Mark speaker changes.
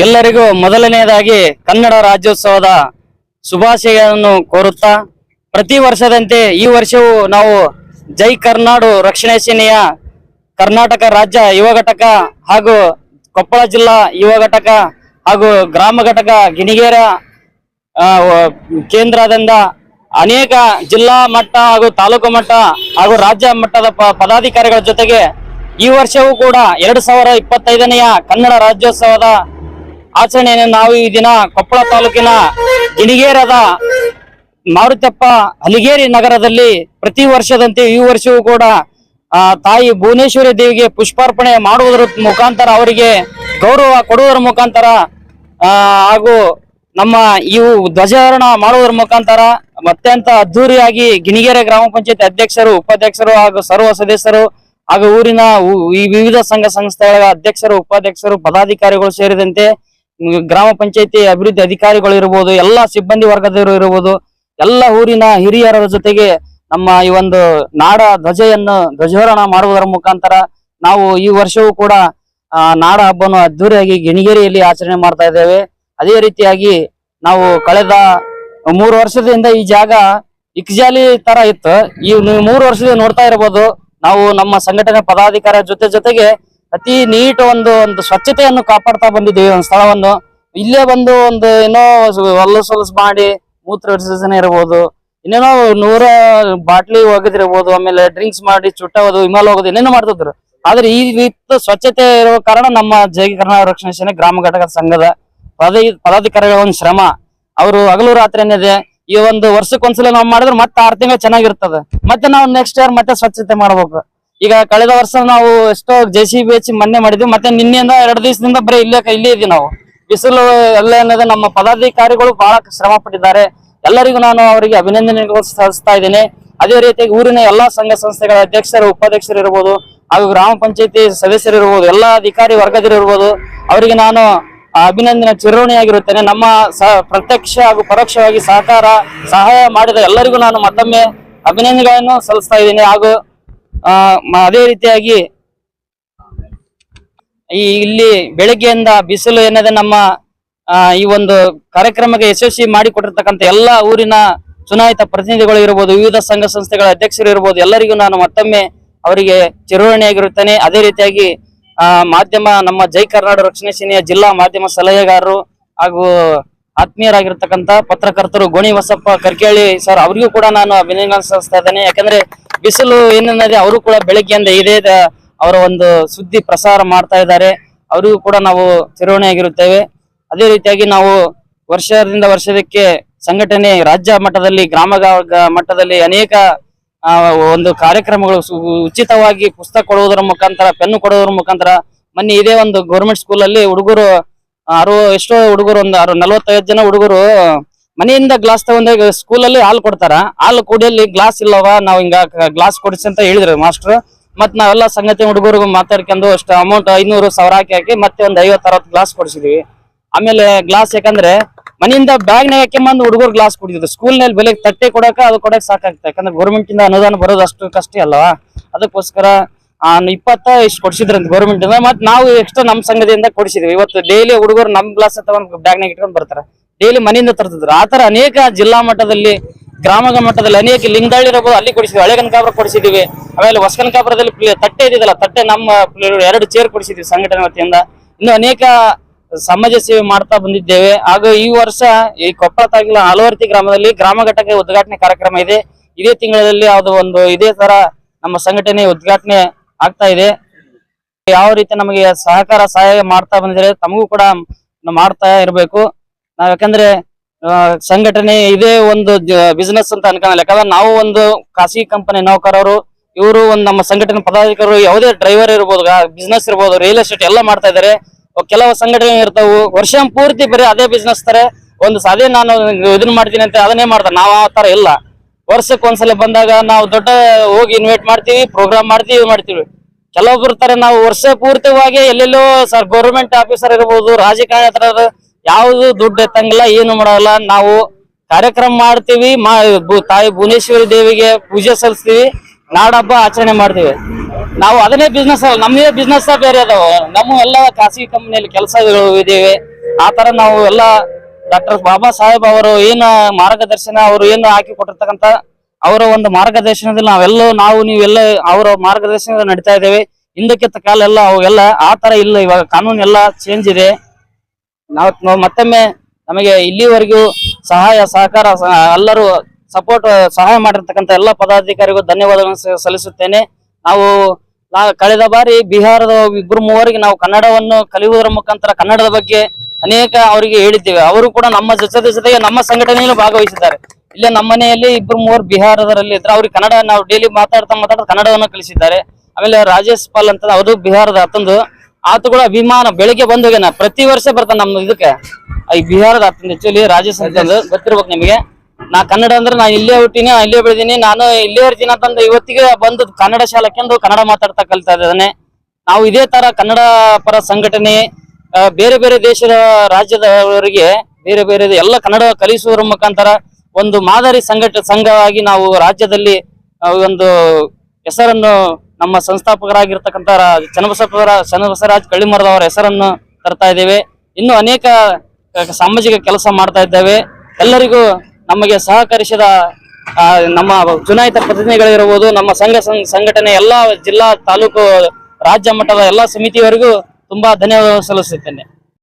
Speaker 1: ಎಲ್ಲರಿಗೂ ಮೊದಲನೆಯದಾಗಿ ಕನ್ನಡ ರಾಜ್ಯೋತ್ಸವದ ಶುಭಾಶಯವನ್ನು ಕೋರುತ್ತಾ, ಪ್ರತಿ ವರ್ಷದಂತೆ ಈ ವರ್ಷವೂ ನಾವು ಜೈ ಕರ್ನಾಡು ರಕ್ಷಣಾ ಸೇನೆಯ ಕರ್ನಾಟಕ ರಾಜ್ಯ ಯುವ ಘಟಕ ಹಾಗೂ ಕೊಪ್ಪಳ ಜಿಲ್ಲಾ ಯುವ ಘಟಕ ಹಾಗೂ ಗ್ರಾಮ ಘಟಕ ಗಿಣಿಗೇರ ಕೇಂದ್ರದಿಂದ ಅನೇಕ ಜಿಲ್ಲಾ ಮಟ್ಟ ಹಾಗೂ ತಾಲೂಕು ಮಟ್ಟ ಹಾಗೂ ರಾಜ್ಯ ಮಟ್ಟದ ಪದಾಧಿಕಾರಿಗಳ ಜೊತೆಗೆ ಈ ವರ್ಷವೂ ಕೂಡ ಎರಡು ಸಾವಿರ ಇಪ್ಪತ್ತೈದನೆಯ ಕನ್ನಡ ರಾಜ್ಯೋತ್ಸವದ ಆಚರಣೆಯನ್ನು ನಾವು ಈ ದಿನ ಕೊಪ್ಪಳ ತಾಲೂಕಿನ ಗಿಣಿಗೇರದ ಮಾರುತಪ್ಪ ಹಲಿಗೇರಿ ನಗರದಲ್ಲಿ ಪ್ರತಿ ವರ್ಷದಂತೆ ಈ ವರ್ಷವೂ ಕೂಡ ತಾಯಿ ಭುವನೇಶ್ವರಿ ದೇವಿಗೆ ಪುಷ್ಪಾರ್ಪಣೆ ಮಾಡುವುದರ ಮುಖಾಂತರ ಅವರಿಗೆ ಗೌರವ ಕೊಡುವುದರ ಮುಖಾಂತರ ಹಾಗೂ ನಮ್ಮ ಇವು ಧ್ವಜಾರೋಹಣ ಮಾಡುವುದರ ಮುಖಾಂತರ ಅತ್ಯಂತ ಅದ್ದೂರಿಯಾಗಿ ಗಿಣಿಗೇರೆ ಗ್ರಾಮ ಪಂಚಾಯತ್ ಅಧ್ಯಕ್ಷರು, ಉಪಾಧ್ಯಕ್ಷರು ಹಾಗೂ ಸರ್ವ ಸದಸ್ಯರು ಹಾಗೂ ಊರಿನ ಈ ವಿವಿಧ ಸಂಘ ಸಂಸ್ಥೆಗಳ ಅಧ್ಯಕ್ಷರು, ಉಪಾಧ್ಯಕ್ಷರು, ಪದಾಧಿಕಾರಿಗಳು ಸೇರಿದಂತೆ ಗ್ರಾಮ ಪಂಚಾಯತಿ ಅಭಿವೃದ್ಧಿ ಅಧಿಕಾರಿಗಳು ಇರಬಹುದು ಎಲ್ಲಾ ಸಿಬ್ಬಂದಿ ವರ್ಗದವರು ಇರಬಹುದು ಎಲ್ಲ ಊರಿನ ಹಿರಿಯರ ಜೊತೆಗೆ ನಮ್ಮ ಈ ಒಂದು ನಾಡ ಧ್ವಜೆಯನ್ನು ಧ್ವಜಾರೋಹಣ ಮಾಡುವುದರ ಮುಖಾಂತರ ನಾವು ಈ ವರ್ಷವೂ ಕೂಡ ನಾಡ ಹಬ್ಬವನ್ನು ಅದ್ದೂರಿಯಾಗಿ ಗಿಣಿಗೇರಿಯಲ್ಲಿ ಆಚರಣೆ ಮಾಡ್ತಾ ಇದ್ದೇವೆ. ಅದೇ ರೀತಿಯಾಗಿ ನಾವು ಕಳೆದ ಮೂರು ವರ್ಷದಿಂದ ಈ ಜಾಗ ಇಕ್ಜಾಲಿ ತರ ಇತ್ತು. ಈ ಮೂರು ವರ್ಷದಿಂದ ನೋಡ್ತಾ ಇರಬಹುದು ನಾವು ನಮ್ಮ ಸಂಘಟನೆ ಪದಾಧಿಕಾರಿ ಜೊತೆ ಜೊತೆಗೆ ಅತಿ ನೀಟ್ ಒಂದು ಒಂದು ಸ್ವಚ್ಛತೆಯನ್ನು ಕಾಪಾಡ್ತಾ ಬಂದಿದ್ದೀವಿ ಒಂದು ಸ್ಥಳವನ್ನು. ಇಲ್ಲೇ ಬಂದು ಒಂದು ಏನೋ ಹೊಲಸು ಹೊಲಸು ಮಾಡಿ ಮೂತ್ರ ವಿಸರ್ಜನೆ ಇರಬಹುದು ಇನ್ನೇನೋ ನೂರ ಬಾಟ್ಲಿ ಒಗೆದಿರ್ಬೋದು, ಆಮೇಲೆ ಡ್ರಿಂಕ್ಸ್ ಮಾಡಿ ಚುಟ್ಟೋದು ವಿಮಲ್ ಹೋಗೋದು ಏನೇನೋ ಮಾಡ್ತಿದ್ರು. ಆದ್ರೆ ಈ ರೀತಿ ಸ್ವಚ್ಛತೆ ಇರುವ ಕಾರಣ ನಮ್ಮ ಜೈ ಕರ್ನಾಟಕ ರಕ್ಷಣಾ ಸೇನೆ ಗ್ರಾಮ ಘಟಕದ ಸಂಘದ ಪದ ಪದಾಧಿಕಾರಿಗಳ ಒಂದು ಶ್ರಮ. ಅವರು ಹಗಲು ರಾತ್ರಿ ಏನಿದೆ ಈ ಒಂದು ವರ್ಷಕ್ಕೊಂದ್ಸಲ ನಾವು ಮಾಡಿದ್ರೆ ಮತ್ತೆ ಆರು ತಿಂಗಳು ಚೆನ್ನಾಗಿರ್ತದೆ. ಮತ್ತೆ ನಾವು ನೆಕ್ಸ್ಟ್ ಇಯರ್ ಮತ್ತೆ ಸ್ವಚ್ಛತೆ ಮಾಡ್ಬೇಕು. ಈಗ ಕಳೆದ ವರ್ಷ ನಾವು ಎಷ್ಟೋ ಜೆ ಸಿ ಬಿ ಹಚ್ಚಿ ಮೊನ್ನೆ ಮಾಡಿದ್ವಿ, ಮತ್ತೆ ನಿನ್ನೆಯಿಂದ ಎರಡು ದಿವಸದಿಂದ ಬರೀ ಇಲ್ಲೇ ಇಲ್ಲೇ ಇದೀವಿ ನಾವು. ಬಿಸಿಲು ಎಲ್ಲ ಅನ್ನೋದು ನಮ್ಮ ಪದಾಧಿಕಾರಿಗಳು ಬಹಳ ಶ್ರಮ ಪಟ್ಟಿದ್ದಾರೆ. ಎಲ್ಲರಿಗೂ ನಾನು ಅವರಿಗೆ ಅಭಿನಂದನೆಗಳು ಸಲ್ಲಿಸ್ತಾ ಇದ್ದೇನೆ. ಅದೇ ರೀತಿಯಾಗಿ ಊರಿನ ಎಲ್ಲಾ ಸಂಘ ಸಂಸ್ಥೆಗಳ ಅಧ್ಯಕ್ಷರು, ಉಪಾಧ್ಯಕ್ಷರು ಇರ್ಬೋದು, ಹಾಗೂ ಗ್ರಾಮ ಪಂಚಾಯತಿ ಸದಸ್ಯರು ಇರ್ಬೋದು, ಎಲ್ಲಾ ಅಧಿಕಾರಿ ವರ್ಗದರು ಇರ್ಬೋದು, ಅವರಿಗೆ ನಾನು ಅಭಿನಂದನೆ ಚಿರೋಣಿಯಾಗಿರುತ್ತೇನೆ ನಮ್ಮ ಪ್ರತ್ಯಕ್ಷ ಹಾಗೂ ಪರೋಕ್ಷವಾಗಿ ಸಹಕಾರ, ಸಹಾಯ ಮಾಡಿದ ಎಲ್ಲರಿಗೂ ನಾನು ಮತ್ತೊಮ್ಮೆ ಅಭಿನಂದನೆಗಳನ್ನು ಸಲ್ಲಿಸ್ತಾ ಇದ್ದೀನಿ. ಹಾಗೂ ಅದೇ ರೀತಿಯಾಗಿ ಈ ಇಲ್ಲಿ ಬೆಳಗ್ಗೆಯಿಂದ ಬಿಸಿಲು ಎನ್ನದೆ ನಮ್ಮ ಈ ಒಂದು ಕಾರ್ಯಕ್ರಮಕ್ಕೆ ಯಶಸ್ವಿ ಮಾಡಿಕೊಟ್ಟಿರ್ತಕ್ಕಂಥ ಎಲ್ಲಾ ಊರಿನ ಚುನಾಯಿತ ಪ್ರತಿನಿಧಿಗಳು ಇರಬಹುದು ವಿವಿಧ ಸಂಘ ಸಂಸ್ಥೆಗಳ ಅಧ್ಯಕ್ಷರು ಇರಬಹುದು ಎಲ್ಲರಿಗೂ ನಾನು ಮತ್ತೊಮ್ಮೆ ಅವರಿಗೆ ಚಿರೋಣಿಯಾಗಿರುತ್ತೇನೆ ಅದೇ ರೀತಿಯಾಗಿ ಮಾಧ್ಯಮ, ನಮ್ಮ ಜೈ ಕರ್ನಾಟಕ ರಕ್ಷಣಾ ಸೇನೆಯ ಜಿಲ್ಲಾ ಮಾಧ್ಯಮ ಸಲಹೆಗಾರರು ಹಾಗೂ ಆತ್ಮೀಯರಾಗಿರ್ತಕ್ಕಂಥ ಪತ್ರಕರ್ತರು ಗೋಣಿ ಬಸಪ್ಪ ಕರ್ಕೇಳಿ ಸರ್, ಅವರಿಗೂ ಕೂಡ ನಾನು ಅಭಿನಂದನೆ ಸಲ್ಲಿಸ್ತಾ ಇದ್ದೇನೆ. ಯಾಕಂದ್ರೆ ಬಿಸಿಲು ಏನನ್ನದೆ ಅವರು ಕೂಡ ಬೆಳಗ್ಗೆಯಿಂದ ಇದೇ ಅವರ ಒಂದು ಸುದ್ದಿ ಪ್ರಸಾರ ಮಾಡ್ತಾ ಇದ್ದಾರೆ. ಅವರಿಗೂ ಕೂಡ ನಾವು ಚಿರೋಣಿಯಾಗಿರುತ್ತೇವೆ ಅದೇ ರೀತಿಯಾಗಿ ನಾವು ವರ್ಷದಿಂದ ವರ್ಷದಕ್ಕೆ ಸಂಘಟನೆ ರಾಜ್ಯ ಮಟ್ಟದಲ್ಲಿ, ಗ್ರಾಮ ಮಟ್ಟದಲ್ಲಿ ಅನೇಕ ಒಂದು ಕಾರ್ಯಕ್ರಮಗಳು ಉಚಿತವಾಗಿ ಪುಸ್ತಕ ಕೊಡುವುದರ ಮುಖಾಂತರ, ಪೆನ್ನು ಕೊಡುವುದರ ಮುಖಾಂತರ ಮೊನ್ನೆ ಇದೇ ಒಂದು ಗೌರ್ಮೆಂಟ್ ಸ್ಕೂಲ್ ಅಲ್ಲಿ ಹುಡುಗರು ಅರು ಎಷ್ಟೋ ಹುಡುಗರು, ಒಂದು ಅರು, ನಲವತ್ತೈದು ಜನ ಹುಡುಗರು ಮನೆಯಿಂದ ಗ್ಲಾಸ್ ತಗೊಂಡಾಗ ಸ್ಕೂಲ್ ಅಲ್ಲಿ ಹಾಲು ಕೊಡ್ತಾರ. ಹಾಲು ಕುಡಿಯಲ್ಲಿ ಗ್ಲಾಸ್ ಇಲ್ಲವ, ನಾವ್ ಹಿಂಗ ಗ್ಲಾಸ್ ಕೊಡಿಸಿ ಅಂತ ಹೇಳಿದ್ರು ಮಾಸ್ಟರ್. ಮತ್ ನಾವೆಲ್ಲ ಸಂಗತಿ ಹುಡುಗರು ಮಾತಾಡ್ಕೊಂಡು ಅಷ್ಟು ಅಮೌಂಟ್ ಐನೂರು ಸಾವಿರ ಹಾಕಿ ಹಾಕಿ ಮತ್ತೆ ಒಂದ್ ಐವತ್ ಅರವತ್ತು ಗ್ಲಾಸ್ ಕೊಡಿಸಿದ್ವಿ. ಆಮೇಲೆ ಗ್ಲಾಸ್ ಯಾಕಂದ್ರೆ ಮನೆಯಿಂದ ಬ್ಯಾಗ್ ನಾಗ ಹಾಕೊಂಬಂದು ಹುಡುಗರು ಗ್ಲಾಸ್ ಕುಡಿದಿದ್ದು. ಸ್ಕೂಲ್ನಲ್ಲಿ ಬೆಲೆಗೆ ತಟ್ಟೆ ಕೊಡಕ ಅದು ಕೊಡಕ್ ಸಾಕಾಗ್ತದೆ. ಯಾಕಂದ್ರೆ ಗೌರ್ಮೆಂಟ್ ಇಂದ ಅನುದಾನ ಬರೋದು ಅಷ್ಟು ಕಷ್ಟ ಅಲ್ವಾ? ಅದಕ್ಕೋಸ್ಕರ ಇಪ್ಪತ್ತ ಇಷ್ಟು ಕೊಡಿಸಿದ್ರಂತ ಗೌರ್ಮೆಂಟ್ ಇಂದ. ಮತ್ ನಾವು ಎಕ್ಸ್ಟ್ರಾ ನಮ್ ಸಂಗತಿಯಿಂದ ಕೊಡಿಸಿದ್ವಿ. ಇವತ್ತು ಡೈಲಿ ಹುಡುಗರು ನಮ್ ಗ್ಲಾಸ್ ತಗೊಂಡು ಬ್ಯಾಗ್ ಇಟ್ಕೊಂಡು ಇಟ್ಕೊಂಡ್ ಬರ್ತಾರೆ. ಡೈಲಿ ಮನೆಯಿಂದ ತರ್ತಿದ್ರು. ಆತರ ಅನೇಕ ಜಿಲ್ಲಾ ಮಟ್ಟದಲ್ಲಿ ಗ್ರಾಮ ಮಟ್ಟದಲ್ಲಿ ಅನೇಕ ಲಿಂಗದಳ್ಳಿ ಇರಬಹುದು ಅಲ್ಲಿ ಕೊಡಿಸಿದ್ವಿ. ಹಳೆ ಕನಕಾಪುರ ಕೊಡಿಸಿದೀವಿ. ಆಮೇಲೆ ಹೊಸಗನಕಾಪುರದಲ್ಲಿ ತಟ್ಟೆ ಇದಿದಲ್ಲ ತಟ್ಟೆ ನಮ್ಮ ಎರಡು ಚೇರ್ ಕೊಡಿಸಿದ್ವಿ ಸಂಘಟನೆ ವತಿಯಿಂದ. ಇನ್ನು ಅನೇಕ ಸಮಾಜ ಸೇವೆ ಮಾಡ್ತಾ ಬಂದಿದ್ದೇವೆ. ಹಾಗೂ ಈ ವರ್ಷ ಈ ಕೊಪ್ಪಳ ತಾಗಿಲ ಅಲವರ್ತಿ ಗ್ರಾಮದಲ್ಲಿ ಗ್ರಾಮ ಘಟಕ ಉದ್ಘಾಟನೆ ಕಾರ್ಯಕ್ರಮ ಇದೆ. ಇದೇ ತಿಂಗಳಲ್ಲಿ ಅದು ಒಂದು ಇದೇ ತರ ನಮ್ಮ ಸಂಘಟನೆ ಉದ್ಘಾಟನೆ ಆಗ್ತಾ ಇದೆ. ಯಾವ ರೀತಿ ನಮಗೆ ಸಹಕಾರ, ಸಹಾಯ ಮಾಡ್ತಾ ಬಂದಿದ್ರೆ ತಮಗೂ ಕೂಡ ಮಾಡ್ತಾ ಇರಬೇಕು. ನಾವ್ ಯಾಕಂದ್ರೆ ಸಂಘಟನೆ ಇದೇ ಒಂದು ಬಿಸಿನೆಸ್ ಅಂತ ಅನ್ಕೊಳಲ್ಲ ಯಾಕಂದ್ರೆ ನಾವು ಒಂದು ಖಾಸಗಿ ಕಂಪನಿ ನೌಕರರು, ಇವರು ಒಂದು ನಮ್ಮ ಸಂಘಟನೆ ಪದಾಧಿಕಾರಿಗಳು ಯಾವುದೇ ಡ್ರೈವರ್ ಇರ್ಬೋದು ಬಿಸ್ನೆಸ್ ಇರ್ಬೋದು ರಿಯಲ್ ಎಸ್ಟೇಟ್ ಎಲ್ಲ ಮಾಡ್ತಾ ಇದಾರೆ. ಕೆಲವು ಸಂಘಟನೆ ಇರ್ತಾವು. ವರ್ಷ ಪೂರ್ತಿ ಬರೀ ಅದೇ ಬಿಸ್ನೆಸ್ ತರ. ಒಂದು ಅದೇ ನಾನು ಇದನ್ನ ಮಾಡ್ತೀನಿ ಅಂತ ಅದನ್ನೇ ಮಾಡ್ತಾರೆ. ನಾವು ಆ ತರ ಇಲ್ಲ. ವರ್ಷಕ್ಕೆ ಒಂದ್ಸಲ ಬಂದಾಗ ನಾವು ದೊಡ್ಡ ಹೋಗಿ ಇನ್ವೈಟ್ ಮಾಡ್ತೀವಿ ಪ್ರೋಗ್ರಾಮ್ ಮಾಡ್ತೀವಿ, ಇದು ಮಾಡ್ತೀವಿ. ಕೆಲವೊಬ್ರು ತರ ನಾವು ವರ್ಷ ಪೂರ್ತಿವಾಗಿ ಎಲ್ಲೆಲ್ಲೋ ಸರ್ ಗೌರ್ಮೆಂಟ್ ಆಫೀಸರ್ ಇರ್ಬೋದು ರಾಜಕಾರಣಿ ಯಾವ್ದು ದುಡ್ಡು ಎತ್ತಂಗಿಲ್ಲ, ಏನು ಮಾಡಲ್ಲ. ನಾವು ಕಾರ್ಯಕ್ರಮ ಮಾಡ್ತೀವಿ ತಾಯಿ ಭುವನೇಶ್ವರಿ ದೇವಿಗೆ ಪೂಜೆ ಸಲ್ಲಿಸ್ತೀವಿ, ನಾಡಹಬ್ಬ ಆಚರಣೆ ಮಾಡ್ತೀವಿ. ನಾವು ಅದನ್ನೇ ಬಿಸ್ನೆಸ್ ನಮ್ಮದೇ ಬಿಸ್ನೆಸ್ ಬೇರೆ ಅದಾವ. ನಮ್ಮ ಎಲ್ಲ ಖಾಸಗಿ ಕಂಪನಿಯಲ್ಲಿ ಕೆಲಸಗಳು ಆ ತರ ನಾವು ಎಲ್ಲ ಡಾಕ್ಟರ್ ಬಾಬಾ ಸಾಹೇಬ್ ಅವರು ಏನು ಮಾರ್ಗದರ್ಶನ, ಅವರು ಏನು ಹಾಕಿ ಕೊಟ್ಟಿರ್ತಕ್ಕಂತ ಅವರ ಒಂದು ಮಾರ್ಗದರ್ಶನದಲ್ಲಿ ನಾವೆಲ್ಲ, ನಾವು, ನೀವೆಲ್ಲ ಅವರ ಮಾರ್ಗದರ್ಶನದಲ್ಲಿ ನಡೀತಾ ಇದ್ದೇವೆ. ಹಿಂದಕ್ಕಿಂತ ಕಾಲ ಎಲ್ಲ ಅವೆಲ್ಲ ಆ ತರ ಇಲ್ಲ. ಇವಾಗ ಕಾನೂನು ಎಲ್ಲ ಚೇಂಜ್ ಇದೆ. ನಾವು ಮತ್ತೊಮ್ಮೆ ನಮಗೆ ಇಲ್ಲಿವರೆಗೂ ಸಹಾಯ, ಸಹಕಾರ ಎಲ್ಲರೂ ಸಪೋರ್ಟ್ ಸಹಾಯ ಮಾಡಿರ್ತಕ್ಕಂಥ ಎಲ್ಲ ಪದಾಧಿಕಾರಿಗೂ ಧನ್ಯವಾದಗಳನ್ನು ಸಲ್ಲಿಸುತ್ತೇನೆ. ನಾವು ಕಳೆದ ಬಾರಿ ಬಿಹಾರದ ಇಬ್ಬರು ಮೂವರಿಗೆ ನಾವು ಕನ್ನಡವನ್ನು ಕಲಿಯುವುದರ ಮುಖಾಂತರ ಕನ್ನಡದ ಬಗ್ಗೆ ಅನೇಕ ಅವರಿಗೆ ಹೇಳಿದ್ದೇವೆ. ಅವರು ಕೂಡ ನಮ್ಮ ಜೊತೆ ಜೊತೆಗೆ ನಮ್ಮ ಸಂಘಟನೆಯಲ್ಲೂ ಭಾಗವಹಿಸಿದ್ದಾರೆ. ಇಲ್ಲೇ ನಮ್ಮ ಮನೆಯಲ್ಲಿ ಇಬ್ಬರು ಮೂವರು ಬಿಹಾರದರಲ್ಲಿ ಇದ್ರೆ ಅವ್ರಿಗೆ ಕನ್ನಡ, ನಾವು ಡೈಲಿ ಮಾತಾಡ್ತಾ ಮಾತಾಡ್ತಾ ಕನ್ನಡವನ್ನು ಕಲಿಸಿದ್ದಾರೆ. ಆಮೇಲೆ ರಾಜೇಶ್ ಪಾಲ್ ಅಂತ ಅದು ಬಿಹಾರದ ಅತ್ತಂದು ಆತ ಕೂಡ ಅಭಿಮಾನ ಬೆಳಿಗ್ಗೆ ಬಂದ ಹೋಗ್ಯಾನ ಪ್ರತಿ ವರ್ಷ ಬರ್ತಾನೆ ನಮ್ಮ ಇದಕ್ಕೆ. ಈ ಬಿಹಾರದ ಅತ್ತಂದು ಆಕ್ಚುಲಿ ರಾಜೇಶ್ ಅಂತಂದು ಗೊತ್ತಿರ್ಬೇಕು ನಿಮಗೆ. ನಾ ಕನ್ನಡ ಅಂದ್ರೆ ನಾ ಇಲ್ಲೇ ಹುಟ್ಟಿನಿ, ನಾ ಇಲ್ಲೇ ಬೆಳೆದೀನಿ. ನಾನು ಇಲ್ಲೇ ಇರ್ತೀನಿ ಅಂತಂದ್ರೆ ಇವತ್ತಿಗೆ ಬಂದು ಕನ್ನಡ ಶಾಲಕ್ಕೆಂದು ಕನ್ನಡ ಮಾತಾಡ್ತಾ ಕಲಿತಾ ಇದ್ದಾನೆ. ನಾವು ಇದೇ ತರ ಕನ್ನಡ ಪರ ಸಂಘಟನೆ ಬೇರೆ ಬೇರೆ ದೇಶದ ರಾಜ್ಯದವರಿಗೆ ಬೇರೆ ಬೇರೆ ಎಲ್ಲ ಕನ್ನಡ ಕಲಿಸುವ ಮುಖಾಂತರ ಒಂದು ಮಾದರಿ ಸಂಘಟ, ಸಂಘವಾಗಿ ನಾವು ರಾಜ್ಯದಲ್ಲಿ ಒಂದು ಹೆಸರನ್ನು ನಮ್ಮ ಸಂಸ್ಥಾಪಕರಾಗಿರ್ತಕ್ಕಂಥ ಚನ್ನಬಸಪ್ಪರ ಚನ್ನಬಸವರಾಜ್ ಕಳ್ಳಿಮರದವರ ಹೆಸರನ್ನು ತರ್ತಾ ಇದ್ದೇವೆ. ಇನ್ನು ಅನೇಕ ಸಾಮಾಜಿಕ ಕೆಲಸ ಮಾಡ್ತಾ ಇದ್ದೇವೆ. ಎಲ್ಲರಿಗೂ ನಮಗೆ ಸಹಕರಿಸಿದ ನಮ್ಮ ಚುನಾಯಿತ ಪ್ರತಿನಿಧಿಗಳಿರ್ಬೋದು ನಮ್ಮ ಸಂಘ ಸಂಘಟನೆ ಎಲ್ಲಾ ಜಿಲ್ಲಾ ತಾಲೂಕು ರಾಜ್ಯ ಮಟ್ಟದ ಎಲ್ಲಾ ಸಮಿತಿಯವರೆಗೂ ತುಂಬಾ ಧನ್ಯವಾದ ಸಲ್ಲಿಸುತ್ತೇನೆ.